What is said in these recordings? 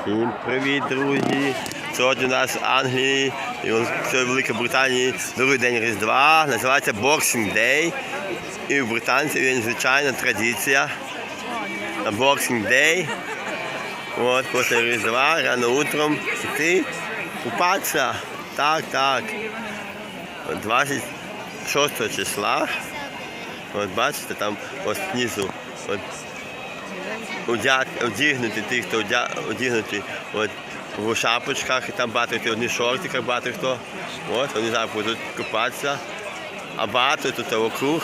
Всім привіт, друзі! Сьогодні у нас в Англії і в Великій Британії другий день Різдва, називається Boxing Day. І в британців є звичайна традиція. На Boxing Day, от, після Різдва, рано утром йти купатися. Так, так. 26 числа. От бачите, там ось знизу. От одягнути тих, хто одя- одягнути от, в шапочках, і там багато хто одних шортиках, багато хто. От, вони зараз будуть купатися. А багато тут вокруг.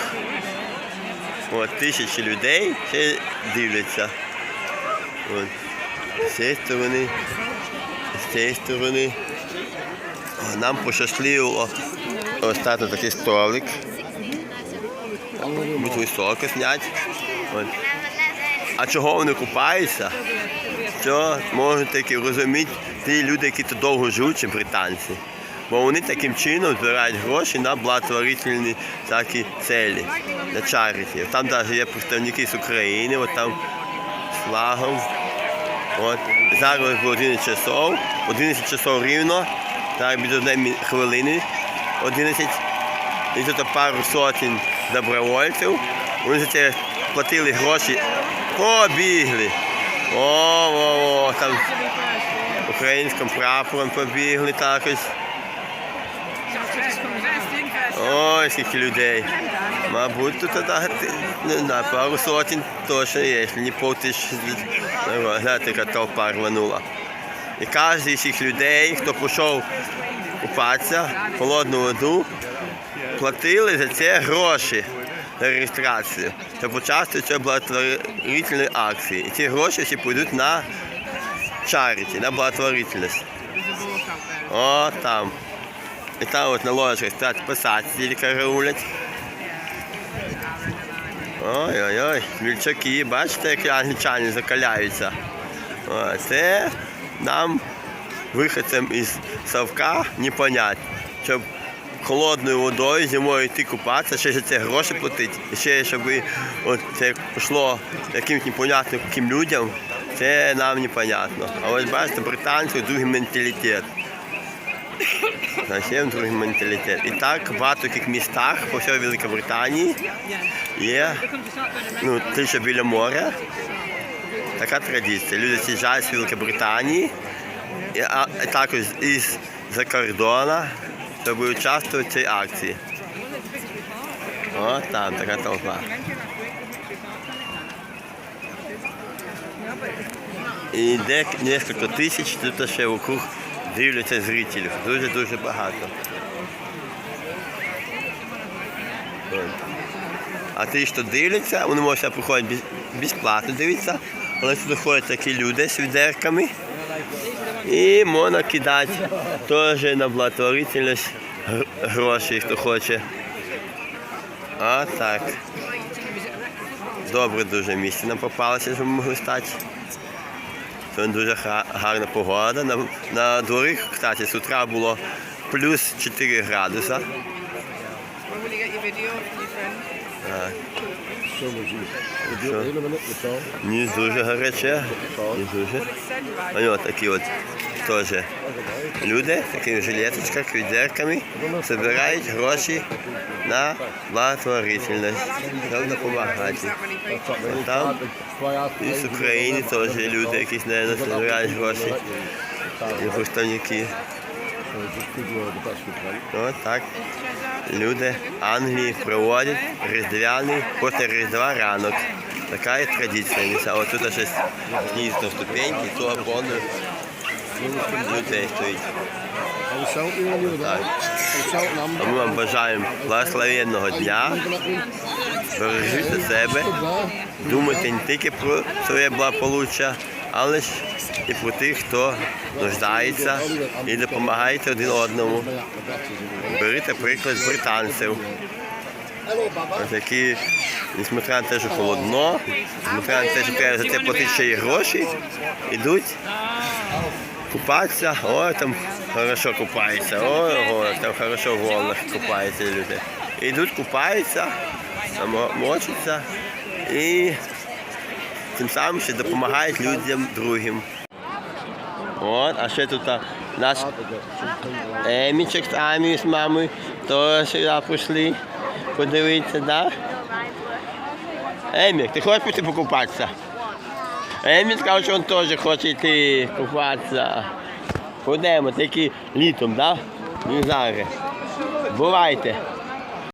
От, тисячі людей ще дивляться. От. З цієї сторони, з цієї сторони. Нам пощасливо остати такий столик. Будь високо зняти. От. А чого вони купаються? Що можуть таки розуміти ті люди, які тут довго живуть, британці. Бо вони таким чином збирають гроші на благотворительні такі цілі, на чаріті. Там навіть є представники з України, от там з флагом. От. Зараз було 11 часов, 11 часов рівно, зараз буде одне хвилини 11. І тут пару сотень добровольців. Вони за це платили гроші. Побігли. О, о, о, там українським прапором побігли також. Ой, скільки людей. Мабуть, тут знаю, пару сотень точно є, якщо не пол тисячі. Гляньте, яка толпа рванула. І кожен з цих людей, хто пішов купатися в холодну воду, платили за це гроші реєстрацію, щоб участвувати в цій благотворительній акції. І ці гроші всі підуть на чаріті, на благотворительність. О, там. І там от на ложках стоять писателі караулять. Ой-ой-ой, мільчаки, бачите, як англічани закаляються. О, це нам, виходцям із Савка, не понять, щоб холодною водою зимою йти купатися, ще ж це гроші платити, ще щоб от це пішло якимось непонятним яким людям, це нам непонятно. А ось бачите, британці другий менталітет. Зовсім другий менталітет. І так в багатьох містах по всій Великобританії є ну, ти що біля моря. Така традиція. Люди з'їжджають з Великобританії, а, також із за кордону, щоб участвувати в цій акції. О, там така толпа. І де кілька тисяч тут ще вокруг дивляться зрителів. Дуже-дуже багато. А ті, що дивляться, вони можуть приходити безплатно дивитися, але сюди ходять такі люди з відерками. І можна кидати теж на благотворительність гр- гроші, хто хоче. А так. Добре дуже місце нам попалося, щоб ми могли стати. Сьогодні дуже гарна погода. На, на дворі, кстати, з утра було плюс 4 градуса. Так. Ні, дуже гаряче. Ні, дуже. А ось такі от теж люди, такі жилеточках, відерками, збирають гроші на благотворительність, щоб допомагати. А там і з України теж люди, якісь, мабуть, збирають гроші, і представники. Ось так. Люди Англії проводять різдвяний після Різдва ранок. Така є традиція. От тут щось знизу ступеньки, то повно людей стоїть. А ми вам бажаємо благословенного дня. Бережіть себе, думайте не тільки про своє благополуччя, але ж і про тих, хто нуждається і допомагайте один одному. Беріть приклад з британців. Які, несмотря на те, що холодно, несмотря на те, що треба за це платити ще й гроші, йдуть купатися. Ой, там хорошо купаються, ой, ой, там хорошо в волнах купаються люди. Йдуть, купаються, мочаться і тим самим ще допомагають людям другим. От, а ще тут наш Емічок з Амією з мамою теж сюди прийшли подивитися, да? Емік, ти хочеш піти покупатися? Емік сказав, що він теж хоче йти купатися. Ходемо, тільки літом, да? Не зараз. Бувайте.